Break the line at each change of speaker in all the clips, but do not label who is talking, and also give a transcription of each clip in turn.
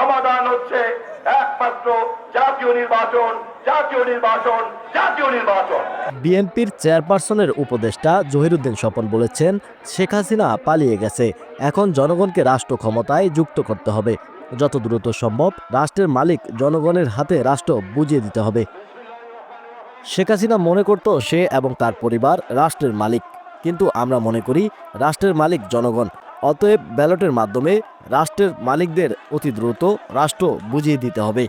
সমাধান হচ্ছে একমাত্র জাতীয় নির্বাচন জাতীয় নির্বাচন জাতীয় নির্বাচন।
বিএনপির চেয়ারপারসনের উপদেষ্টা জহিরুদ্দিন স্বপন বলেছেন, শেখ হাসিনা পালিয়ে গেছে। এখন জনগণকে রাষ্ট্র ক্ষমতায় যুক্ত করতে হবে। যত দ্রুত সম্ভব রাষ্ট্রের মালিক জনগণের হাতে রাষ্ট্র বুঝিয়ে দিতে হবে। শেখ হাসিনা মনে করত সে এবং তার পরিবার রাষ্ট্রের মালিক। কিন্তু আমরা মনে করি, রাষ্ট্রের মালিক জনগণ। অতএব ব্যালটের মাধ্যমে রাষ্ট্রের মালিকদের অতি দ্রুত রাষ্ট্র বুঝিয়ে দিতে হবে।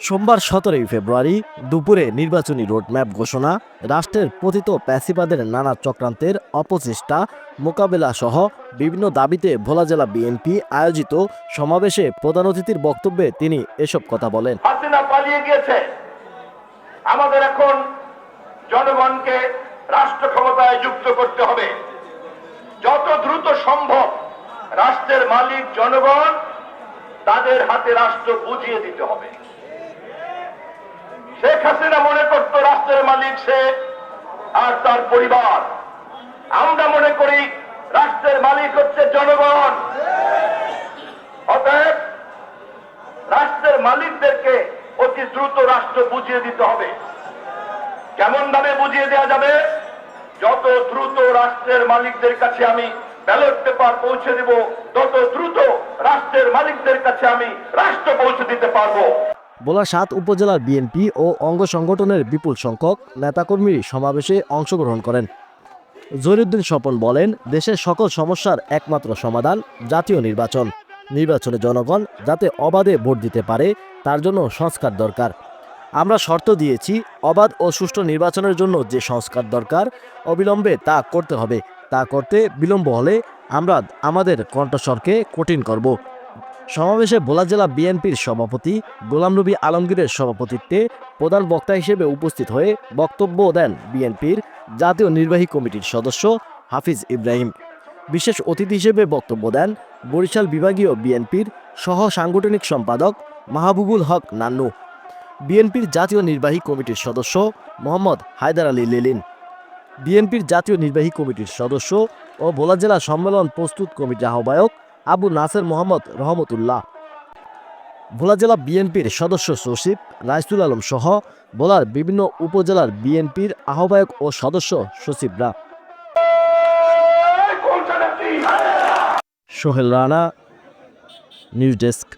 সোমবার সতেরোই ফেব্রুয়ারি দুপুরে নির্বাচনী রোডম্যাপ ঘোষণা, রাষ্ট্রের পতিত প্যাসিবাদের নানা চক্রান্তের অপচেষ্টা মোকাবেলা সহ বিভিন্ন দাবিতে ভোলা জেলা বিএনপি আয়োজিত সমাবেশে প্রধান অতিথির বক্তব্যে তিনি এসব কথা বলেন।
পালিয়ে গিয়েছে। আমাদের এখন জনগণকে রাষ্ট্র ক্ষমতায় যুক্ত করতে হবে। যত দ্রুত সম্ভব রাষ্ট্রের মালিক জনগণ তাদের হাতে রাষ্ট্র বুঝিয়ে দিতে হবে। শেখ হাসিনা মনে করত রাষ্ট্রের মালিক সে আর তার পরিবার। আমরা মনে করি রাষ্ট্রের মালিক হচ্ছে জনগণ। অতএব রাষ্ট্রের মালিকদেরকে অতি দ্রুত রাষ্ট্র বুঝিয়ে দিতে হবে। কেমন ভাবে বুঝিয়ে দেওয়া যাবে? দ্রুত রাষ্ট্রের মালিকদের কাছে আমি ব্যালট পেপার পৌঁছে দেব। তত দ্রুত রাষ্ট্রের মালিকদের কাছে আমি রাষ্ট্র পৌঁছে দিতে পারব।
ভোলা সাত উপজেলার বিএনপি ও অঙ্গ সংগঠনের বিপুল সংখ্যক নেতাকর্মী সমাবেশে অংশগ্রহণ করেন। জহিরুদ্দিন স্বপন বলেন, দেশের সকল সমস্যার একমাত্র সমাধান জাতীয় নির্বাচন। নির্বাচনে জনগণ যাতে অবাধে ভোট দিতে পারে, তার জন্য সংস্কার দরকার। আমরা শর্ত দিয়েছি, অবাধ ও সুষ্ঠু নির্বাচনের জন্য যে সংস্কার দরকার, অবিলম্বে তা করতে হবে। তা করতে বিলম্ব হলে আমরা আমাদের কণ্ঠস্বরকে কঠিন করব। সমাবেশে ভোলা জেলা বিএনপির সভাপতি গোলাম নবী আলমগীরের সভাপতিত্বে প্রধান বক্তা হিসেবে উপস্থিত হয়ে বক্তব্য দেন বিএনপির জাতীয় নির্বাহী কমিটির সদস্য হাফিজ ইব্রাহিম। বিশেষ অতিথি হিসেবে বক্তব্য দেন বরিশাল বিভাগীয় বিএনপির সহ সাংগঠনিক সম্পাদক মাহবুবুল হক নান্নু। বিএনপির জাতীয় নির্বাহী কমিটির সদস্য মোহাম্মদ হায়দার আলী লেলিন। বিএনপির জাতীয় নির্বাহী কমিটির সদস্য ও ভোলা জেলা সম্মেলন প্রস্তুত কমিটির আহ্বায়ক আবু নাসের মোহাম্মদ রহমতুল্লাহ। ভোলা জেলা বিএনপির সদস্য সচিব রাইসুল আলম সহ ভোলার বিভিন্ন উপজেলার বিএনপির আহ্বায়ক ও সদস্য সচিবরা। Sohel Rana, news desk.